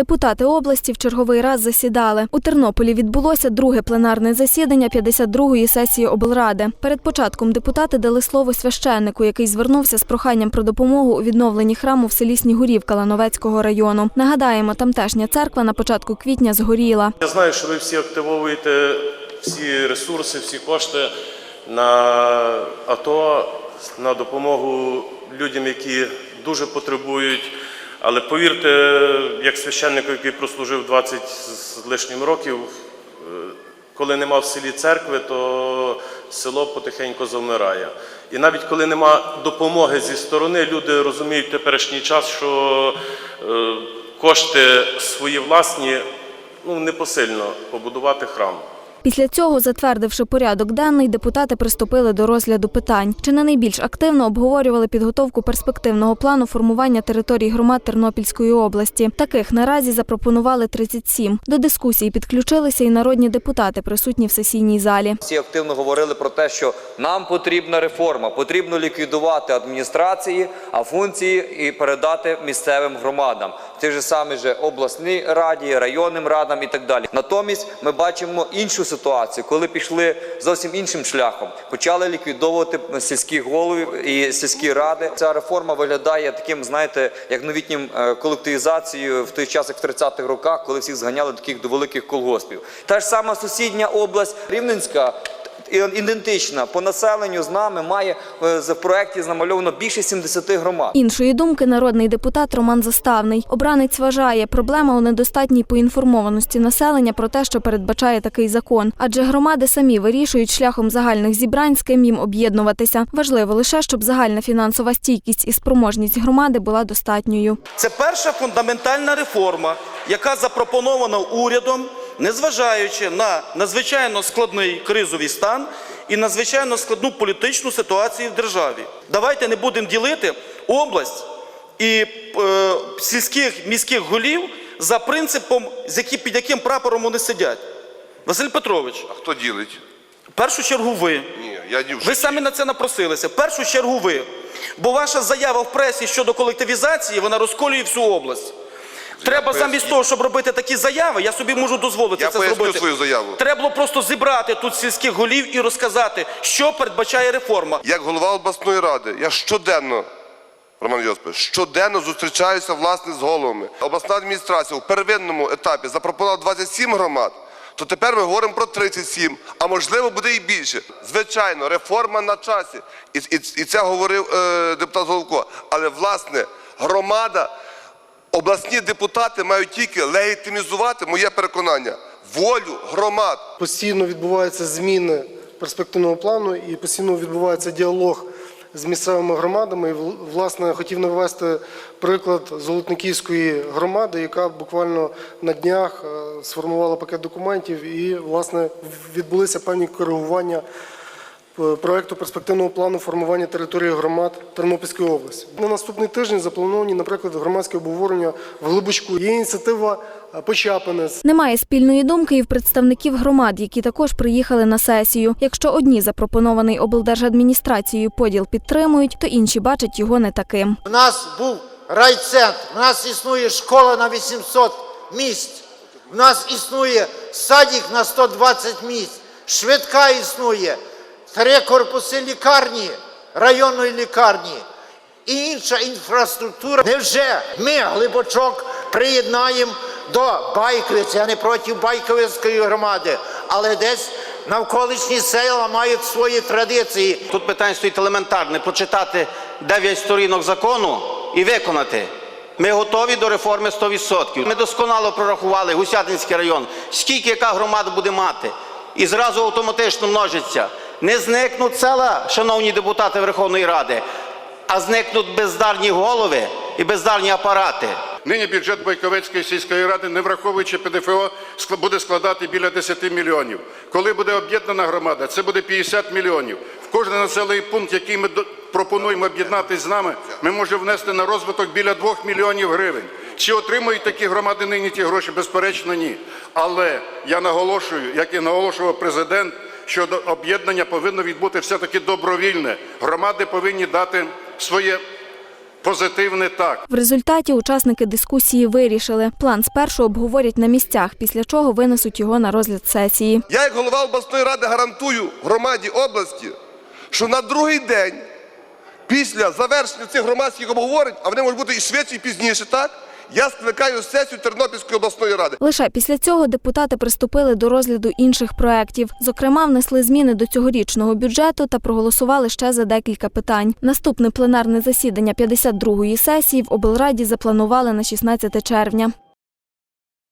Депутати області в черговий раз засідали. У Тернополі відбулося друге пленарне засідання 52-ї сесії облради. Перед початком депутати дали слово священнику, який звернувся з проханням про допомогу у відновленні храму в селі Снігурівка Лановецького району. Нагадаємо, тамтешня церква на початку квітня згоріла. Я знаю, що ви всі активовуєте всі ресурси, всі кошти на АТО, на допомогу людям, які дуже потребують. Але повірте, як священнику, який прослужив 20 з лишнім років, е, коли нема в селі церкви, то село потихеньку завмирає. І навіть коли нема допомоги зі сторони, люди розуміють в теперішній час, що е, кошти свої власні ну, непосильно побудувати храм. Після цього, затвердивши порядок денний, депутати приступили до розгляду питань. Чи не найбільш активно обговорювали підготовку перспективного плану формування територій громад Тернопільської області. Таких наразі запропонували 37. До дискусії підключилися і народні депутати, присутні в сесійній залі. Всі активно говорили про те, що нам потрібна реформа, потрібно ліквідувати адміністрації, а функції і передати місцевим громадам, ті ж самі же обласній раді, районним радам і так далі. Натомість ми бачимо іншу ситуацію, коли пішли зовсім іншим шляхом, почали ліквідовувати сільські голови і сільські ради. Ця реформа виглядає таким, знаєте, як новітнім е, колективізацією в той час, як в 30-х роках, коли всіх зганяли до таких до великих колгоспів. Та ж сама сусідня область Рівненська. Ідентична по населенню з нами має е, в проєкті намальовано більше 70 громад. Іншої думки народний депутат Роман Заставний. Обранець вважає, проблема у недостатній поінформованості населення про те, що передбачає такий закон. Адже громади самі вирішують шляхом загальних зібрань, з ким їм об'єднуватися. Важливо лише, щоб загальна фінансова стійкість і спроможність громади була достатньою. Це перша фундаментальна реформа, яка запропонована урядом, незважаючи на надзвичайно складний кризовий стан і надзвичайно складну політичну ситуацію в державі. Давайте не будемо ділити область і е, сільських міських голів за принципом, з які, під яким прапором вони сидять. Василь Петрович, А хто ділить? в першу чергу ви. Ні, я ні в Ви житті. самі на це напросилися. В першу чергу ви. Бо ваша заява в пресі щодо колективізації, вона розколює всю область. Треба поясню. замість того, щоб робити такі заяви, я собі можу дозволити Я це поясню зробити. свою заяву. Треба було просто зібрати тут сільських голів і розказати, що передбачає реформа. Як голова обласної ради, я щоденно, Роман Йосипович, щоденно зустрічаюся власне з головами. Обласна адміністрація у первинному етапі запропонувала 27 громад, то тепер ми говоримо про 37, а можливо буде і більше. Звичайно, реформа на часі. І, і, і це говорив е, депутат Головко. Але власне громада, обласні депутати мають тільки легітимізувати моє переконання, волю громад. Постійно відбуваються зміни перспективного плану і постійно відбувається діалог з місцевими громадами. І, власне, хотів навести приклад Золотниківської громади, яка буквально на днях е, сформувала пакет документів і, власне, відбулися певні коригування проекту перспективного плану формування території громад Тернопільської області. На наступний тиждень заплановані, наприклад, громадське обговорення в Глибочку. Є ініціатива е, Почапинець. Немає спільної думки і в представників громад, які також приїхали на сесію. Якщо одні запропонований облдержадміністрацією поділ підтримують, то інші бачать його не таким. У нас був райцентр, у нас існує школа на 800 місць, у нас існує садик на 120 місць, швидка існує, три корпуси лікарні, районної лікарні і інша інфраструктура. Невже ми, глибочок, приєднаємо до Байковиці, я не проти Байковицької громади, але десь навколишні села мають свої традиції. Тут питання стоїть елементарне прочитати 9 сторінок закону і виконати. Ми готові до реформи 100%. Ми досконало прорахували Гусятинський район, скільки яка громада буде мати. І зразу автоматично множиться. Не зникнуть села, шановні депутати Верховної Ради, а зникнуть бездарні голови і бездарні апарати. Нині бюджет Байковецької сільської ради, не враховуючи ПДФО, буде складати біля 10 мільйонів. Коли буде об'єднана громада, це буде 50 мільйонів. В кожен населений пункт, який ми пропонуємо об'єднати з нами, ми можемо внести на розвиток біля 2 мільйонів гривень. Чи отримують такі громади нині ті гроші? Безперечно, ні. Але я наголошую, як і наголошував президент, що об'єднання повинно відбути все-таки добровільне. Громади повинні дати своє позитивне так. В результаті учасники дискусії вирішили, план спершу обговорять на місцях, після чого винесуть його на розгляд сесії. Я, як голова обласної ради, гарантую громаді області, що на другий день, після завершення цих громадських обговорень, а вони можуть бути і швидше, і пізніше, так? Я скликаю сесію Тернопільської обласної ради. Лише після цього депутати приступили до розгляду інших проєктів. Зокрема, внесли зміни до цьогорічного бюджету та проголосували ще за декілька питань. Наступне пленарне засідання 52-ї сесії в облраді запланували на 16 червня.